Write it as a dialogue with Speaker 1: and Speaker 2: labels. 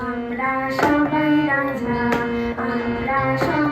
Speaker 1: আমরা সবাই রাজা আমরা সবাই